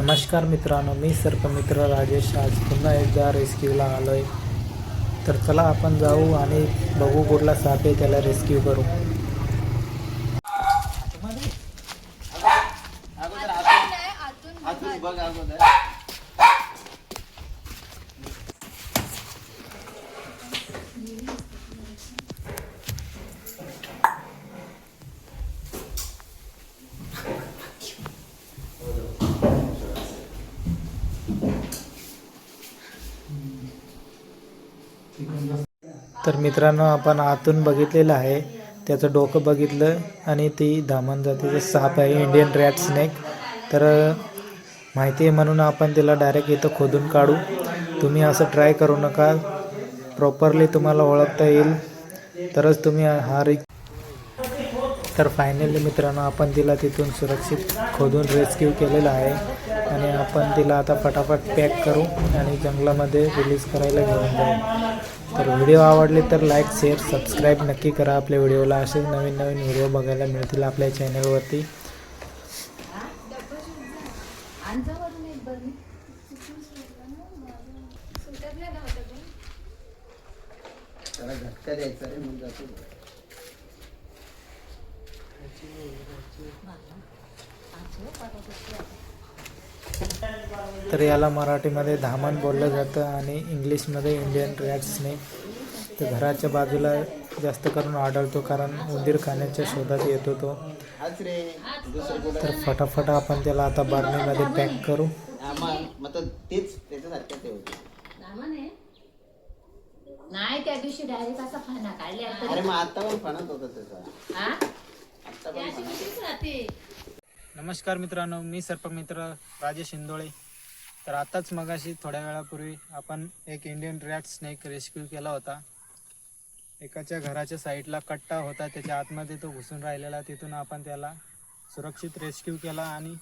नमस्कार मित्रांनो मी सर्पमित्र राजेश. आज पुन्हा एकदा रेस्क्यूला आलो आहे तर चला आपण जाऊ आणि बघू कुठला साप आहे त्याला रेस्क्यू करू. बघ तर मित्रांनो आपण आतून बघितलेलं आहे. त्याचं डोकं बघितलं आणि ती धामण जातीचं साप आहे इंडियन रॅट स्नेक तर माहिती आहे म्हणून आपण तिला डायरेक्ट इथं खोदून काढू. तुम्ही असं ट्राय करू नका. प्रॉपरली तुम्हाला ओळखता येईल. तरच तुम्ही हा रिक तर फायनली मित्रांनो आपण तिला तिथून सुरक्षित खोदून रेस्क्यू केलेला आहे. आणि आपण तिला आता फटाफट पॅक करू आणि जंगलामध्ये रिलीज करायला घेऊन जाऊ. तर व्हिडिओ आवडले तर लाईक शेअर सबस्क्राईब नक्की करा. आपल्या व्हिडिओला असेच नवीन नवीन व्हिडिओ बघायला मिळतील आपल्या चॅनलवरती त्याला झटका द्यायचा रे मग जातो. तर याला मराठीमध्ये धामण बोललं जातं आणि इंग्लिशमध्ये इंडियन रॅट स्नेक तर घराच्या बाजूला जास्त करून आढळतो कारण उंदीर खाण्याच्या शोधात येतो तो. तर फटाफट आपण त्याला आता बर्नीमध्ये पॅक करू. तेच त्याच्यासारखं ते होते नाही त्या दिवशी डायरेक्ट असा फाना काढले. आता पण फणत होता त्याचा आता पण फणत राहते नमस्कार मित्रांनो मी सर्पमित्र राजेश इंदोळे तर आताच मगाशी थोड्या वेळापूर्वी आपण एक इंडियन रॅट स्नेक रेस्क्यू केला होता. एकाच्या घराच्या साईडला कट्टा होता त्याच्या आतमध्ये तो घुसून राहिलेला तिथून आपण त्याला सुरक्षित रेस्क्यू केला आणि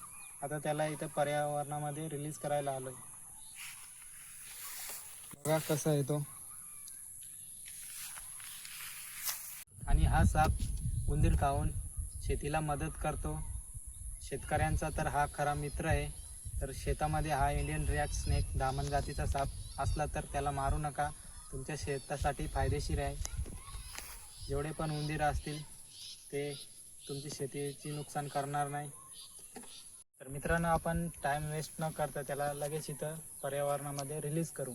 आता त्याला इथं पर्यावरणामध्ये रिलीज करायला आलो बघा कसा आहे तो. आणि हा साप उंदीर खाऊन शेतीला मदत करतो. शेतकऱ्यांचा तर हा खरा मित्र आहे. तर शेतामध्ये हा इंडियन रॅट स्नेक दामन जातीचा साप असला तर त्याला मारू नका. तुमच्या शेतासाठी फायदेशीर आहे. जेवढे पण उंदीर असतील ते तुमची शेतीची नुकसान करणार नाही. तर मित्रांनो आपण टाईम वेस्ट न करता त्याला लगेच इथं पर्यावरणामध्ये रिलीज करू.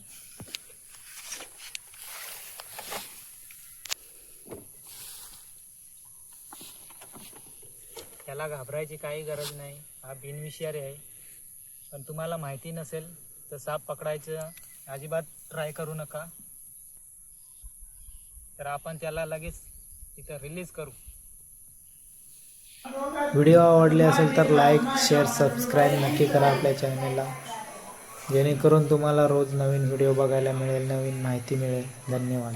त्याला घाबरायची काही गरज नाही. हा बिनविषारी आहे. पण तुम्हाला माहिती नसेल तर साप पकडायचं अजिबात ट्राय करू नका. तर आपण त्याला लगेच इथं रिलीज करू. व्हिडिओ आवडले असेल तर लाईक शेअर सबस्क्राईब नक्की करा आपल्या चॅनलला जेणेकरून तुम्हाला रोज नवीन व्हिडिओ बघायला मिळेल नवीन माहिती मिळेल. धन्यवाद.